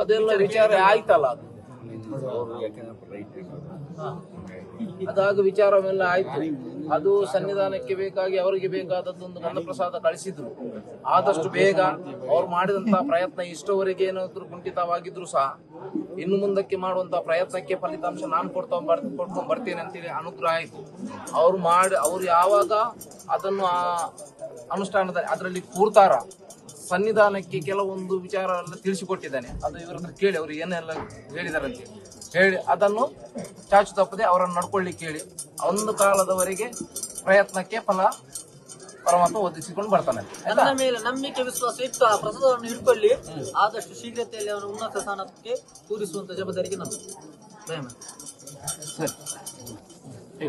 ಅದೆಲ್ಲ ವಿಚಾರ ಆಯ್ತಲ್ಲ ಅದು. ಅದಾಗ ವಿಚಾರವೆಲ್ಲ ಆಯ್ತು. ಅದು ಸನ್ನಿಧಾನಕ್ಕೆ ಬೇಕಾಗಿ ಅವರಿಗೆ ಬೇಕಾದದ್ದೊಂದು ನನ್ನ ಪ್ರಸಾದ ಕಳಿಸಿದ್ರು. ಆದಷ್ಟು ಬೇಗ ಅವ್ರು ಮಾಡಿದಂತಹ ಪ್ರಯತ್ನ ಇಷ್ಟವರೆಗೆ ಏನಾದ್ರು ಕುಂಠಿತವಾಗಿದ್ರು ಸಹ ಇನ್ನು ಮುಂದಕ್ಕೆ ಮಾಡುವಂತಹ ಪ್ರಯತ್ನಕ್ಕೆ ಫಲಿತಾಂಶ ನಾನು ಕೊಡ್ತಾ ಕೊಡ್ಕೊಂಡು ಬರ್ತೇನೆ ಅಂತೇಳಿ ಅನುಗ್ರಹ ಆಯ್ತು. ಅವ್ರು ಮಾಡಿ, ಅವ್ರು ಯಾವಾಗ ಅದನ್ನು ಆ ಅನುಷ್ಠಾನದಲ್ಲಿ, ಅದರಲ್ಲಿ ಕೂರ್ತಾರ ಸನ್ನಿಧಾನಕ್ಕೆ ಕೆಲವೊಂದು ವಿಚಾರ ತಿಳಿಸಿಕೊಟ್ಟಿದ್ದಾನೆ. ಅದು ಇವರ ಕೇಳಿ, ಅವ್ರು ಏನೆಲ್ಲ ಹೇಳಿದಾರಂತೆ. ಹೇಳಿ ಅದನ್ನು ಚಾಚು ತಪ್ಪದೆ ಅವರನ್ನು ನಡ್ಕೊಳ್ಳಿ ಹೇಳಿ. ಒಂದು ಕಾಲದವರೆಗೆ ಪ್ರಯತ್ನಕ್ಕೆ ಫಲ ಪರಮಾತ್ಮ ಒದಗಿಸಿಕೊಂಡು ಬರ್ತಾನೆ. ನನ್ನ ಮೇಲೆ ನಂಬಿಕೆ ವಿಶ್ವಾಸ ಇಟ್ಟು ಆ ಪ್ರಸಾದವನ್ನು ಹಿಡ್ಕೊಳ್ಳಿ. ಆದಷ್ಟು ಶೀಘ್ರತೆಯಲ್ಲಿ ಅವನು ಉನ್ನತ ಸ್ಥಾನಕ್ಕೆ ಕೂರಿಸುವಂತ ಜವಾಬ್ದಾರಿಗೆ ನಮ್ಮ ಸರಿ.